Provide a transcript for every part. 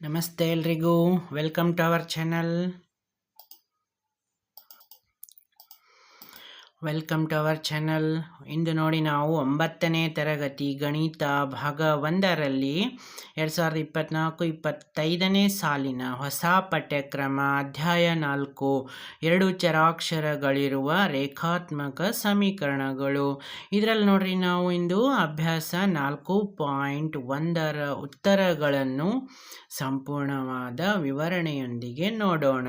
ನಮಸ್ತೆ ಎಲ್ರಿಗೂ. Welcome to our channel welcome to our channel ಇಂದು ನೋಡಿ ನಾವು ಒಂಬತ್ತನೇ ತರಗತಿ ಗಣಿತ ಭಾಗ ಒಂದರಲ್ಲಿ ಎರಡು ಸಾವಿರದ ಇಪ್ಪತ್ತ್ನಾಲ್ಕು ಇಪ್ಪತ್ತೈದನೇ ಸಾಲಿನ ಹೊಸ ಪಠ್ಯಕ್ರಮ ಅಧ್ಯಾಯ ನಾಲ್ಕು. ಎರಡು ಚರಾಕ್ಷರಗಳಿರುವ ರೇಖಾತ್ಮಕ ಸಮೀಕರಣಗಳು. ಇದರಲ್ಲಿ ನೋಡ್ರಿ ನಾವು ಇಂದು ಅಭ್ಯಾಸ ನಾಲ್ಕು ಪಾಯಿಂಟ್ ಒಂದರ ಉತ್ತರಗಳನ್ನು ಸಂಪೂರ್ಣವಾದ ವಿವರಣೆಯೊಂದಿಗೆ ನೋಡೋಣ.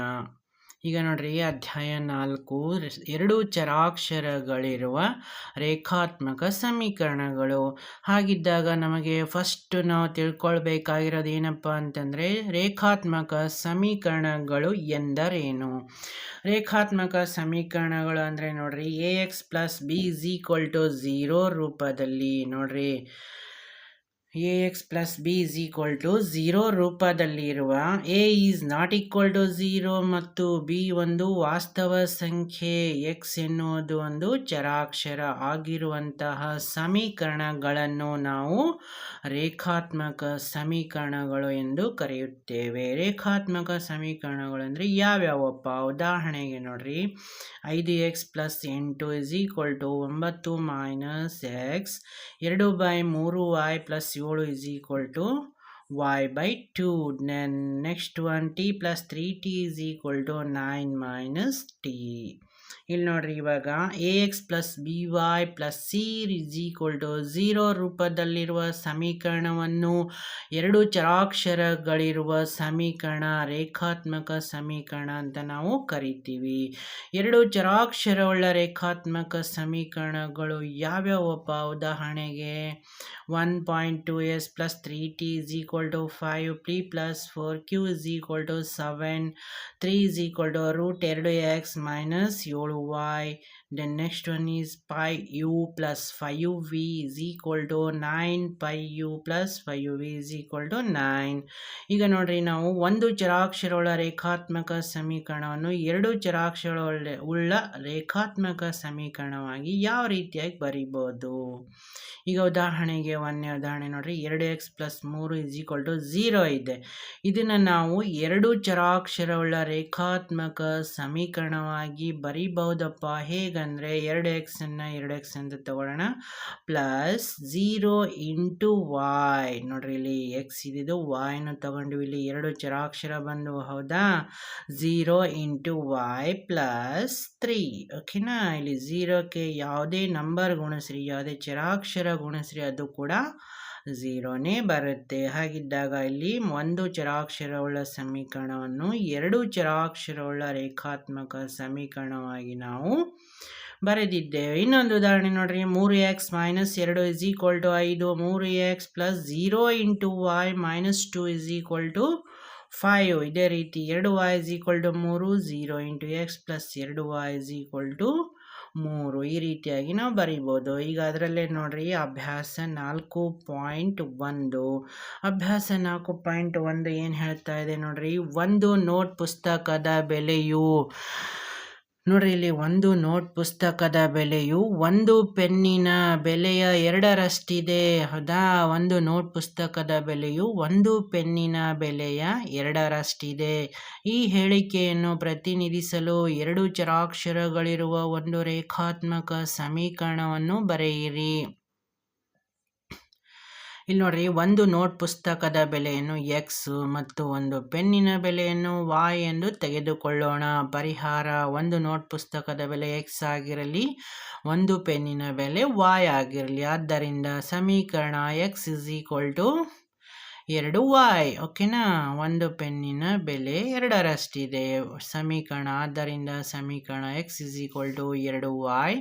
ಈಗ ನೋಡ್ರಿ ಅಧ್ಯಾಯ ನಾಲ್ಕು ಎರಡು ಚರಾಕ್ಷರಗಳಿರುವ ರೇಖಾತ್ಮಕ ಸಮೀಕರಣಗಳು. ಹಾಗಿದ್ದಾಗ ನಮಗೆ ಫಸ್ಟ್ ನಾವು ತಿಳ್ಕೊಳ್ಬೇಕಾಗಿರೋದು ಏನಪ್ಪ ಅಂತಂದರೆ, ರೇಖಾತ್ಮಕ ಸಮೀಕರಣಗಳು ಎಂದರೇನು? ರೇಖಾತ್ಮಕ ಸಮೀಕರಣಗಳು ಅಂದರೆ ನೋಡ್ರಿ A X plus B is equal to zero ರೂಪದಲ್ಲಿ ನೋಡ್ರಿ. A X plus B is equal to zero ರೂಪದಲ್ಲಿರುವ A is not equal to zero ಮತ್ತು ಬಿ ಒಂದು ವಾಸ್ತವ ಸಂಖ್ಯೆ ಎಕ್ಸ್ ಎನ್ನುವುದು ಒಂದು ಚರಾಕ್ಷರ ಆಗಿರುವಂತಹ ಸಮೀಕರಣಗಳನ್ನು ನಾವು ರೇಖಾತ್ಮಕ ಸಮೀಕರಣಗಳು ಎಂದು ಕರೆಯುತ್ತೇವೆ. ರೇಖಾತ್ಮಕ ಸಮೀಕರಣಗಳು ಅಂದರೆ ಯಾವ್ಯಾವಪ್ಪ? ಉದಾಹರಣೆಗೆ ನೋಡ್ರಿ. ಐದು ಎಕ್ಸ್ ಪ್ಲಸ್ ಎಂಟು ಇಸ್ ಈಕ್ವಲ್ ಟು ಒಂಬತ್ತು ಮೈನಸ್ ಎಕ್ಸ್. ಎರಡು ಬೈ ಮೂರು ವೈ ಪ್ಲಸ್ ಏಳು is equal to y by 2 next one T plus three 3t is equal to 9 minus t ಇಲ್ಲಿ ನೋಡ್ರಿ ಇವಾಗ A X plus B Y plus C is equal to zero ರೂಪದಲ್ಲಿರುವ ಸಮೀಕರಣವನ್ನು ಎರಡು ಚರಾಕ್ಷರಗಳಿರುವ ಸಮೀಕರಣ, ರೇಖಾತ್ಮಕ ಸಮೀಕರಣ ಅಂತ ನಾವು ಕರಿತೀವಿ. ಎರಡು ಚರಾಕ್ಷರವುಳ್ಳ ರೇಖಾತ್ಮಕ ಸಮೀಕರಣಗಳು ಯಾವ್ಯಾವಪ್ಪ ಉದಾಹರಣೆಗೆ one point two S plus three T is equal to five P plus four Q is equal to seven three is equal to root ಎರಡು ಎಕ್ಸ್ ಮೈನಸ್ ಏಳು Y then next one is pi U plus five V is equal to nine u U plus five V is equal to nine ಈಗ ನೋಡ್ರಿ ನಾವು ಒಂದು ಚರಾಕ್ಷರಗಳ ರೇಖಾತ್ಮಕ ಸಮೀಕರಣವನ್ನು ಎರಡು ಚರಾಕ್ಷರಗಳ ಉಳ್ಳ ರೇಖಾತ್ಮಕ ಸಮೀಕರಣವಾಗಿ ಯಾವ ರೀತಿಯಾಗಿ ಬರಿಬೋದು? ಈಗ ಉದಾಹರಣೆಗೆ ಒಂದನೇ ಉದಾಹರಣೆ ನೋಡ್ರಿ. ಎರಡು ಎಕ್ಸ್ ಪ್ಲಸ್ ಮೂರು ಇಸ್ ಈಕ್ವಲ್ ಟು ಝೀರೋ ಇದೆ. ಇದನ್ನು ನಾವು ಎರಡು ಚರಾಕ್ಷರವುಳ್ಳ ರೇಖಾತ್ಮಕ ಸಮೀಕರಣವಾಗಿ ಬರಿಬಹುದಪ್ಪ ಹೇಗಂದರೆ ಎರಡು ಎಕ್ಸನ್ನು ಎರಡು ಎಕ್ಸ್ ಅಂತ ತಗೊಳ್ಳೋಣ. ಪ್ಲಸ್ ಝೀರೋ ಇಂಟು ವಾಯ್ ನೋಡ್ರಿ ಇಲ್ಲಿ ಎಕ್ಸ್ ಇದ್ದಿದ್ದು ವಾಯ್ನು ತಗೊಂಡು ಇಲ್ಲಿ ಎರಡು ಚರಾಕ್ಷರ ಬಂದು ಹೌದಾ? Zero into Y plus three ಓಕೆನಾ ಇಲ್ಲಿ ಝೀರೋಕ್ಕೆ ಯಾವುದೇ ನಂಬರ್ ಗುಣಿಸ್ರಿ, ಯಾವುದೇ ಚರಾಕ್ಷರ ಗುಣಿಸ್ರಿ, ಅದು ಕೂಡ ಝೀರೋನೇ ಬರುತ್ತೆ. ಹಾಗಿದ್ದಾಗ ಇಲ್ಲಿ ಒಂದು ಚರಾಕ್ಷರವುಳ್ಳ ಸಮೀಕರಣವನ್ನು ಎರಡು ಚರಾಕ್ಷರವುಳ್ಳ ರೇಖಾತ್ಮಕ ಸಮೀಕರಣವಾಗಿ ನಾವು ಬರೆದಿದ್ದೇವೆ. ಇನ್ನೊಂದು ಉದಾಹರಣೆ ನೋಡ್ರಿ. ಮೂರು ಎಕ್ಸ್ ಮೈನಸ್ ಎರಡು ಇಸ್ ಈಕ್ವಲ್ ಟು ಐದು. ಮೂರು X plus zero into Y minus two is equal to five. ಇದೇ ರೀತಿ ಎರಡು ವೈ ಇಸ್ ಈಕ್ವಲ್ ಟು ಮೂರು ಝೀರೋ ಇಂಟು ಎಕ್ಸ್ ಪ್ಲಸ್ ಎರಡು ವೈ ಇಸ್ ಈಕ್ವಲ್ ಟು ಮೂರು ಈ ರೀತಿಯಾಗಿ ನಾವು ಬರಿಬೋದು. ಈಗ ಅದರಲ್ಲೇ ನೋಡ್ರಿ ಅಭ್ಯಾಸ ನಾಲ್ಕು ಪಾಯಿಂಟ್ ಒಂದು. ಅಭ್ಯಾಸ ನಾಲ್ಕು ಪಾಯಿಂಟ್ ಒಂದು ಏನು ಹೇಳ್ತಾ ಇದೆ ನೋಡ್ರಿ? ಒಂದು ನೋಟ್ ಪುಸ್ತಕದ ಬೆಲೆಯು. ನೋಡ್ರಿ, ಇಲ್ಲಿ ಒಂದು ನೋಟ್ ಪುಸ್ತಕದ ಬೆಲೆಯು ಒಂದು ಪೆನ್ನಿನ ಬೆಲೆಯ ಎರಡರಷ್ಟಿದೆ. ಹೌದಾ? ಒಂದು ನೋಟ್ ಪುಸ್ತಕದ ಬೆಲೆಯು ಒಂದು ಪೆನ್ನಿನ ಬೆಲೆಯ ಎರಡರಷ್ಟಿದೆ. ಈ ಹೇಳಿಕೆಯನ್ನು ಪ್ರತಿನಿಧಿಸಲು ಎರಡು ಚರಾಕ್ಷರಗಳಿರುವ ಒಂದು ರೇಖಾತ್ಮಕ ಸಮೀಕರಣವನ್ನು ಬರೆಯಿರಿ. ಇಲ್ಲಿ ನೋಡ್ರಿ ಒಂದು ನೋಟ್ ಪುಸ್ತಕದ ಬೆಲೆಯನ್ನು ಎಕ್ಸ್ ಮತ್ತು ಒಂದು ಪೆನ್ನಿನ ಬೆಲೆಯನ್ನು ವಾಯ್ ಎಂದು ತೆಗೆದುಕೊಳ್ಳೋಣ. ಪರಿಹಾರ, ಒಂದು ನೋಟ್ ಪುಸ್ತಕದ ಬೆಲೆ ಎಕ್ಸ್ ಆಗಿರಲಿ, ಒಂದು ಪೆನ್ನಿನ ಬೆಲೆ ವಾಯ್ ಆಗಿರಲಿ. ಆದ್ದರಿಂದ ಸಮೀಕರಣ ಎಕ್ಸ್ ಇಸ್ ಈಕ್ವಲ್ ಟು ಎರಡು ವಾಯ್ ಓಕೆನಾ? ಒಂದು ಪೆನ್ನಿನ ಬೆಲೆ ಎರಡರಷ್ಟಿದೆ. ಸಮೀಕರಣ, ಆದ್ದರಿಂದ ಸಮೀಕರಣ ಎಕ್ಸ್ ಇಸ್ ಈಕ್ವಲ್ ಟು ಎರಡು Y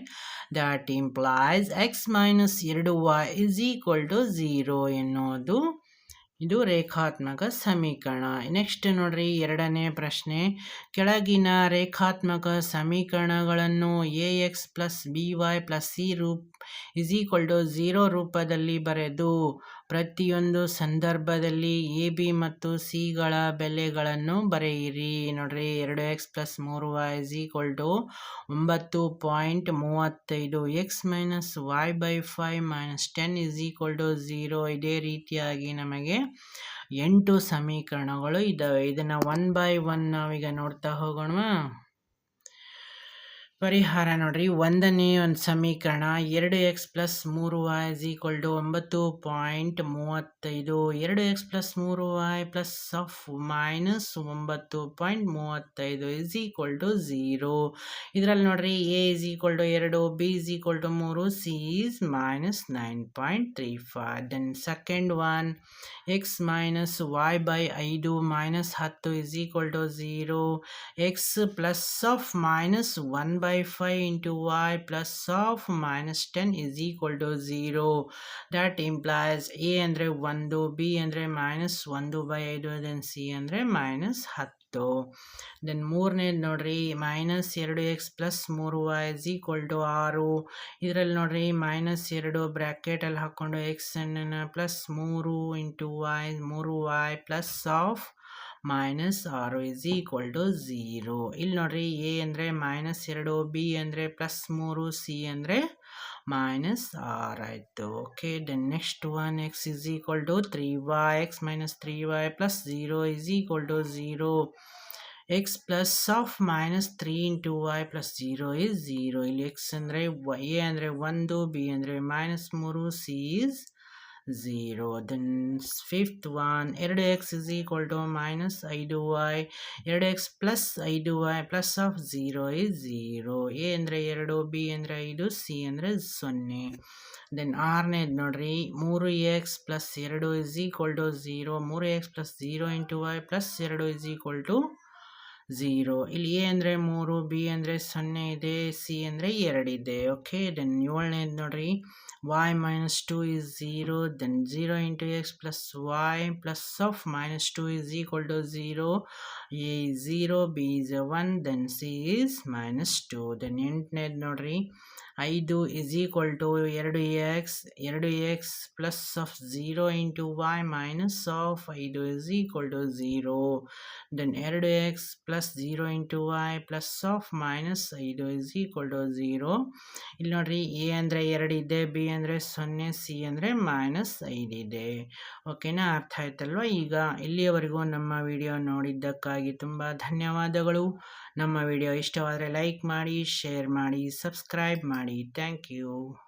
that implies X minus ಎರಡು Y is equal to zero ಎನ್ನುವುದು ಇದು ರೇಖಾತ್ಮಕ ಸಮೀಕರಣ. ನೆಕ್ಸ್ಟ್ ನೋಡ್ರಿ, ಎರಡನೇ ಪ್ರಶ್ನೆ. ಕೆಳಗಿನ ರೇಖಾತ್ಮಕ ಸಮೀಕರಣಗಳನ್ನು A X plus B Y plus C Roop is equal to zero ರೂಪದಲ್ಲಿ ಬರೆದು ಪ್ರತಿಯೊಂದು ಸಂದರ್ಭದಲ್ಲಿ ಎ, ಬಿ ಮತ್ತು ಸಿಗಳ ಬೆಲೆಗಳನ್ನು ಬರೆಯಿರಿ. ನೋಡ್ರಿ, ಎರಡು ಎಕ್ಸ್ ಪ್ಲಸ್ ಮೂರು ವೈ ಇಸ್ ಈಕ್ವಲ್ ಟು ಒಂಬತ್ತು ಪಾಯಿಂಟ್ ಮೂವತ್ತೈದು. X minus Y by five minus ten is equal to zero. ಇದೇ ರೀತಿಯಾಗಿ ನಮಗೆ ಎಂಟು ಸಮೀಕರಣಗಳು ಇದ್ದಾವೆ. ಇದನ್ನು ಒನ್ ಬೈ ಒನ್ ನಾವೀಗ ನೋಡ್ತಾ ಹೋಗೋಣ ಪರಿಹಾರ ನೋಡ್ರಿ. ಒಂದನೇ ಒಂದು ಸಮೀಕರಣ ಎರಡು ಎಕ್ಸ್ ಪ್ಲಸ್ ಮೂರು ವೈ ಇಸ್ ಈಕ್ವಲ್ ಟು ಒಂಬತ್ತು ಪಾಯಿಂಟ್ ಮೂವತ್ತೈದು. ಎರಡು ಎಕ್ಸ್ ಪ್ಲಸ್ ಮೂರು ವೈ ಪ್ಲಸ್ ಆಫ್ ಮೈನಸ್ ಒಂಬತ್ತು ಪಾಯಿಂಟ್ ಮೂವತ್ತೈದು ಇಸ್ ಈಕ್ವಲ್ ಟು ಝೀರೋ. ಇದರಲ್ಲಿ ನೋಡ್ರಿ ಎ ಇಸ್ ಈಕ್ವಲ್ ಟು ಎರಡು, ಬಿ ಇಸ್ ಈಕ್ವಲ್ ಟು ಮೂರು, C is minus nine point three five. Then second one, X minus Y by ಐದು minus ಹತ್ತು is equal to zero. X plus of minus one by by 5 into y plus of minus 10 is equal to 0 that implies a ಅಂದರೆ ಒಂದು B ಅಂದರೆ minus ಒಂದು by ಐದು then C ಅಂದರೆ minus ಹತ್ತು. Then ಮೂರನೇದು ನೋಡ್ರಿ ಮೈನಸ್ ಎರಡು ಎಕ್ಸ್ ಪ್ಲಸ್ ಮೂರು ವೈ ಇಸ್ ಈಕ್ವಲ್ ಟು ಆರು. ಇದರಲ್ಲಿ ನೋಡ್ರಿ ಮೈನಸ್ ಎರಡು ಬ್ರ್ಯಾಕೆಟಲ್ಲಿ ಹಾಕ್ಕೊಂಡು ಎಕ್ಸ್ ಎನ್ ಪ್ಲಸ್ ಮೂರು ಇಂಟು ವೈ ಮೂರು ವೈ ಪ್ಲಸ್ ಆಫ್ ಮೈನಸ್ ಆರು ಇಸ್ ಈಕ್ವಲ್ ಟು ಝೀರೋ ಇಲ್ಲಿ ನೋಡ್ರಿ ಎ ಅಂದರೆ ಮೈನಸ್ ಎರಡು ಬಿ ಅಂದರೆ ಪ್ಲಸ್ ಮೂರು ಸಿ ಅಂದರೆ ಮೈನಸ್ ಆರ್ ಆಯಿತು. Okay then next one X is equal to three Y X minus three Y plus zero is equal to zero X plus of minus three into Y plus zero is zero ಇಲ್ಲಿ X ಅಂದರೆ A ಅಂದರೆ ಒಂದು B ಅಂದರೆ minus ಮೂರು C is zero then fifth one ಎರಡು X is equal to minus ಐದು Y ಎರಡು X plus ಐದು Y plus of zero is zero A ಅಂದರೆ ಎರಡು ಬಿ ಅಂದರೆ ಐದು ಸಿ ಅಂದರೆ ಸೊನ್ನೆ. ದೆನ್ ಆರನೇದು ನೋಡ್ರಿ, ಮೂರು ಎಕ್ಸ್ ಪ್ಲಸ್ ಎರಡು ಇಸ್ ಈಕ್ವಲ್ ಟು ಝೀರೋ ಮೂರು X plus zero into Y plus ಎರಡು ಇಸ್ ಈಕ್ವಲ್ ಟು ಝೀರೋ ಇಲ್ಲಿ ಎ ಅಂದರೆ ಮೂರು, ಬಿ ಅಂದರೆ ಸೊನ್ನೆ ಇದೆ, ಸಿ ಅಂದರೆ ಎರಡು ಇದೆ. ಓಕೆ ದೆನ್ ಏಳನೇದು ನೋಡ್ರಿ. Y minus two is zero then zero into x plus y plus of minus two is equal to zero a zero b is one then c is minus two then ಎಂಟನೇದು ನೋಡ್ರಿ. ಐದು is equal to ಎರಡು X ಎರಡು x plus of zero into y minus of ಐದು is equal to zero then ಎರಡು x plus zero into y plus of minus ಐದು is equal to zero ಇಲ್ಲಿ ನೋಡ್ರಿ A ಅಂದರೆ ಎರಡು ಇದೆ ಬಿ ಅಂದರೆ ಸೊನ್ನೆ ಸಿ ಅಂದರೆ ಮೈನಸ್ ಐದಿದೆ ಓಕೆನಾ ಅರ್ಥ ಆಯ್ತಲ್ವ? ಈಗ ಇಲ್ಲಿಯವರೆಗೂ ನಮ್ಮ ವಿಡಿಯೋ ನೋಡಿದ್ದಕ್ಕಾಗಿ ತುಂಬ ಧನ್ಯವಾದಗಳು. ನಮ್ಮ ವಿಡಿಯೋ ಇಷ್ಟವಾದರೆ ಲೈಕ್ ಮಾಡಿ ಶೇರ್ ಮಾಡಿ ಸಬ್ಸ್ಕ್ರೈಬ್ ಮಾಡಿ. money. Thank you.